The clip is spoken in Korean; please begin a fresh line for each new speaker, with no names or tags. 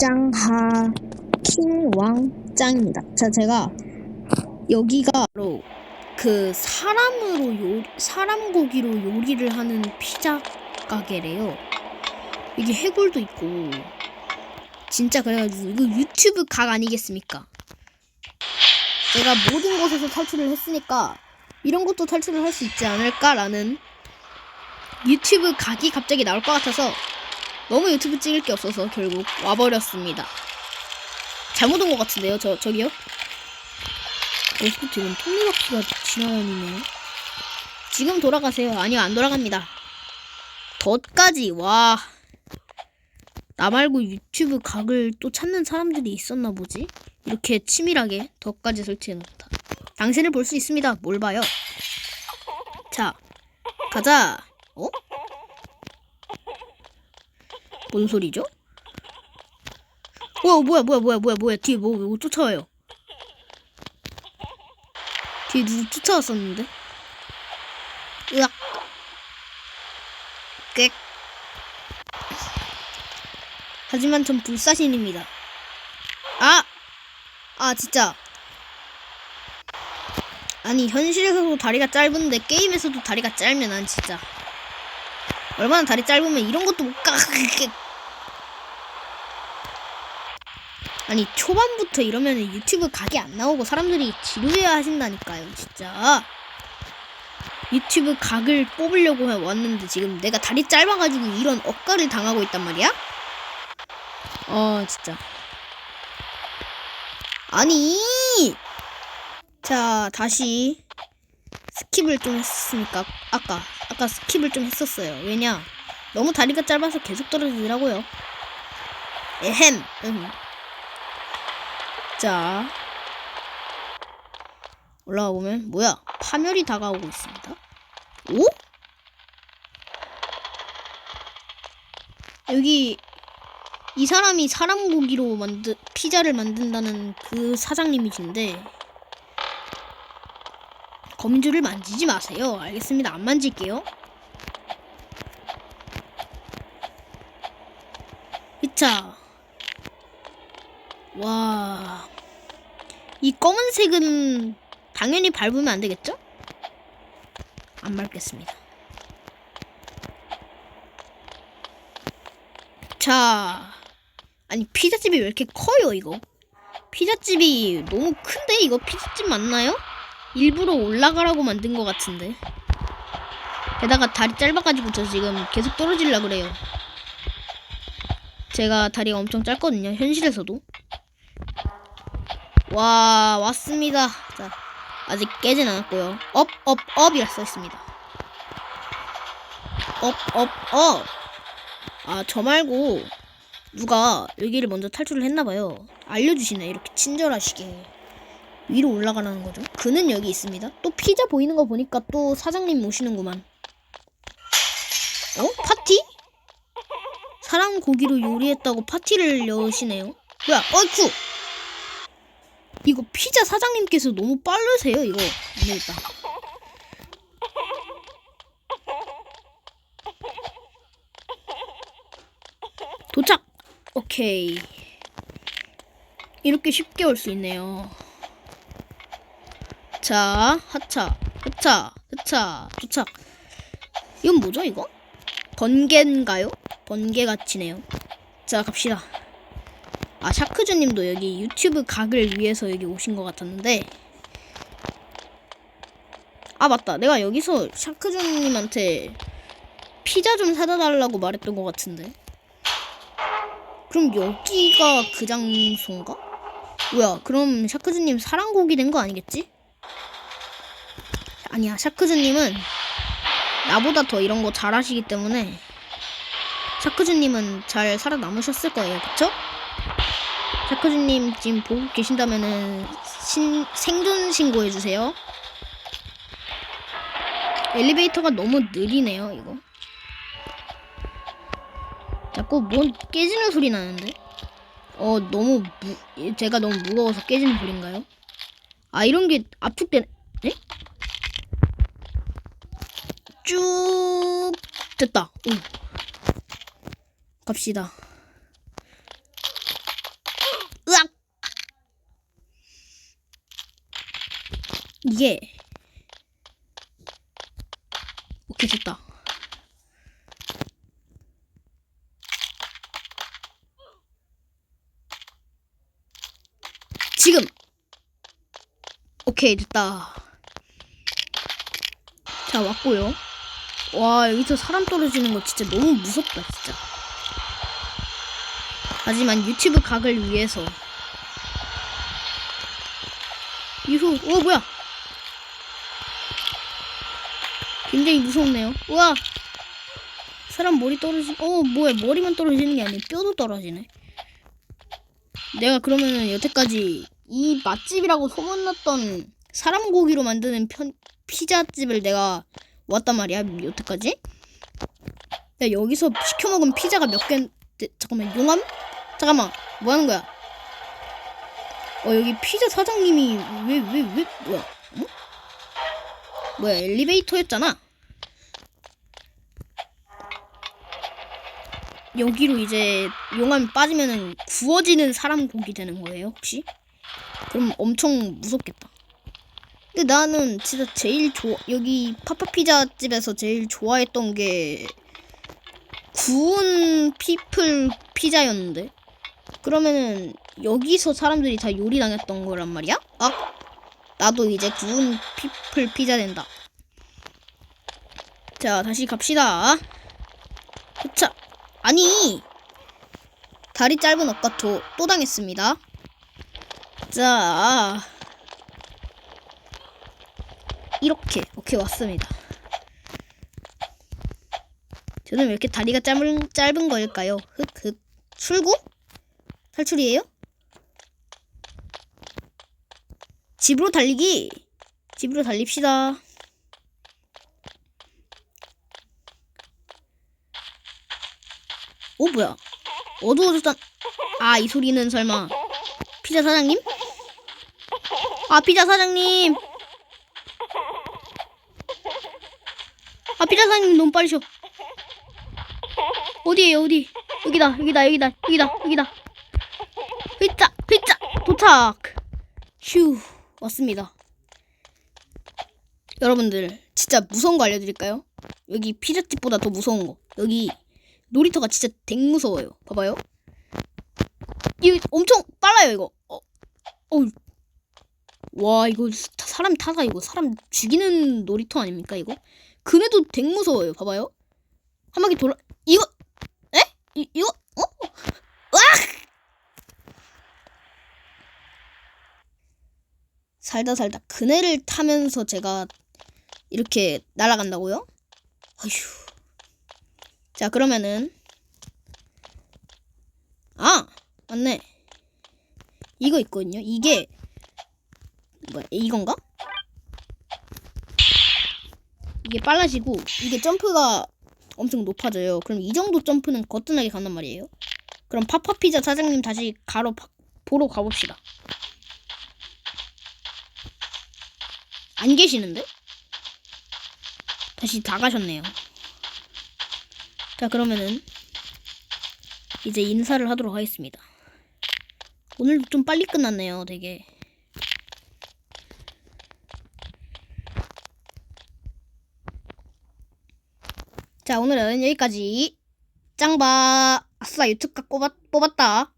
짱하 킹왕 짱입니다. 자, 제가 여기가
바로 그 사람으로 요 사람 고기로 요리를 하는 피자 가게래요. 여기 해골도 있고 진짜 그래가지고 이거 유튜브 각 아니겠습니까? 제가 모든 곳에서 탈출을 했으니까 이런 것도 탈출을 할 수 있지 않을까라는 유튜브 각이 갑자기 나올 것 같아서 너무 유튜브 찍을 게 없어서 결국 와버렸습니다. 잘못 온 것 같은데요, 저 저기요? 어서 지금 톱니바퀴가 지나다니네. 지금 돌아가세요. 아니요, 안 돌아갑니다. 덫까지, 와. 나 말고 유튜브 각을 또 찾는 사람들이 있었나 보지? 이렇게 치밀하게 덫까지 설치해놓다. 당신을 볼 수 있습니다. 뭘 봐요? 자, 가자. 어? 뭔 소리죠? 어, 뭐야, 뭐야, 뭐야, 뭐야, 뭐야. 뒤에 뭐, 뭐 쫓아와요. 뒤에 누구 쫓아왔었는데? 으악. 꽥. 하지만 전 불사신입니다. 아! 아, 진짜. 아니, 현실에서도 다리가 짧은데 게임에서도 다리가 짧면 난 진짜. 얼마나 다리 짧으면 이런 것도 못 가. 아니 초반부터 이러면 유튜브 각이 안 나오고 사람들이 지루해야 하신다니까요 진짜. 유튜브 각을 뽑으려고 왔는데 지금 내가 다리 짧아가지고 이런 억가를 당하고 있단 말이야? 어 진짜. 아니! 자 다시. 스킵을 좀 했으니까 아까 아까 스킵을 좀 했었어요 왜냐 너무 다리가 짧아서 계속 떨어지더라고요 에헴 음. 자 올라가 보면 뭐야 파멸이 다가오고 있습니다. 오? 여기 이 사람이 사람 고기로 만든 피자를 만든다는 그 사장님이신데 검주를 만지지 마세요. 알겠습니다. 안 만질게요. 자, 와. 이 검은색은 당연히 밟으면 안 되겠죠? 안 밟겠습니다. 자. 아니, 피자집이 왜 이렇게 커요, 이거? 피자집이 너무 큰데? 이거 피자집 맞나요? 일부러 올라가라고 만든 것 같은데. 게다가 다리 짧아가지고 저 지금 계속 떨어질라 그래요. 제가 다리가 엄청 짧거든요, 현실에서도. 와 왔습니다. 자 아직 깨진 않았고요. 업 업 업이라 써 있습니다. 업업 업. 아 저 말고 누가 여기를 먼저 탈출을 했나봐요. 알려주시네 이렇게 친절하시게 위로 올라가라는 거죠. 그는 여기 있습니다. 또 피자 보이는 거 보니까 또 사장님 모시는구만. 어 파티? 사람 고기로 요리했다고 파티를 여시네요. 뭐야 어이쿠. 이거 피자 사장님께서 너무 빠르세요 이거 안 되겠다 도착 오케이 이렇게 쉽게 올 수 있네요 자 하차 하차 하차 도착 이건 뭐죠 이거? 번개인가요? 번개 같이네요. 자 갑시다. 아 샤크즈님도 여기 유튜브 각을 위해서 여기 오신 것 같았는데. 아 맞다. 내가 여기서 샤크즈님한테 피자 좀 사다 달라고 말했던 것 같은데. 그럼 여기가 그 장소인가? 뭐야 그럼 샤크즈님 사랑고기 된거 아니겠지? 아니야 샤크즈님은 나보다 더 이런 거 잘하시기 때문에 샤크즈님은 잘 살아남으셨을 거예요 그쵸? 자크주님 지금 보고 계신다면은 신, 생존 신고해 주세요. 엘리베이터가 너무 느리네요, 이거. 자꾸 뭔 깨지는 소리 나는데? 어, 너무 무, 제가 너무 무거워서 깨지는 소리인가요? 아, 이런 게 압축된, 네? 쭉 됐다. 응. 갑시다. 으악! 이게 오케이 됐다. 지금 오케이 됐다. 자 왔고요. 와 여기서 사람 떨어지는 거 진짜 너무 무섭다 진짜. 하지만 유튜브 각을 위해서. 유후 오 뭐야? 굉장히 무섭네요. 우와! 사람 머리 떨어지 어 뭐야 머리만 떨어지는 게 아니라 뼈도 떨어지네. 내가 그러면은 여태까지 이 맛집이라고 소문났던 사람 고기로 만드는 편, 피자집을 내가 왔단 말이야. 여태까지? 야 여기서 시켜 먹은 피자가 몇개 잠깐만 용암? 잠깐만 뭐 하는 거야? 어 여기 피자 사장님이 왜 왜왜 뭐야? 어? 뭐야 엘리베이터였잖아? 여기로 이제 용암 빠지면은 구워지는 사람 고기 되는 거예요 혹시? 그럼 엄청 무섭겠다 근데 나는 진짜 제일 좋아 여기 파파피자 집에서 제일 좋아했던 게 구운 피플 피자였는데? 그러면은 여기서 사람들이 다 요리 당했던 거란 말이야? 아 나도 이제 구운 피플 피자 된다. 자 다시 갑시다. 자 아니 다리 짧은 엇가토 또 당했습니다. 자 이렇게 오케이 왔습니다 저는 왜 이렇게 다리가 짧은, 짧은 거일까요? 흑흑 출구? 탈출이에요? 집으로 달리기 집으로 달립시다 오 뭐야 어두워졌다 아 이 소리는 설마 피자 사장님? 아 피자 사장님 아 피자 사장님 너무 쉬어. 어디에요 어디? 여기다 여기다 여기다 여기다 여기다. 피자 피자 도착. 휴 왔습니다. 여러분들 진짜 무서운 거 알려드릴까요? 여기 피자집보다 더 무서운 거. 여기 놀이터가 진짜 댕 무서워요. 봐봐요. 이거 엄청 빨라요 이거. 어, 어. 와 이거 사- 사람 타다 이거 사람 죽이는 놀이터 아닙니까 이거 그네도 댕 무서워요 봐봐요 한 바퀴 돌아 이거 에? 이, 이거 어? 살다 살다 그네를 타면서 제가 이렇게 날아간다고요? 어휴. 자 그러면은 아 맞네. 이거 있거든요. 이게 뭐야 이건가? 이게 빨라지고 이게 점프가 엄청 높아져요. 그럼 이 정도 점프는 거뜬하게 간단 말이에요. 그럼 파파피자 사장님 다시 가로 바- 보러 가봅시다. 안 계시는데? 다시 다 가셨네요. 자, 그러면은 이제 인사를 하도록 하겠습니다. 오늘도 좀 빨리 끝났네요, 되게. 자, 오늘은 여기까지. 짱바. 아싸, 유튜브가 뽑았, 뽑았다.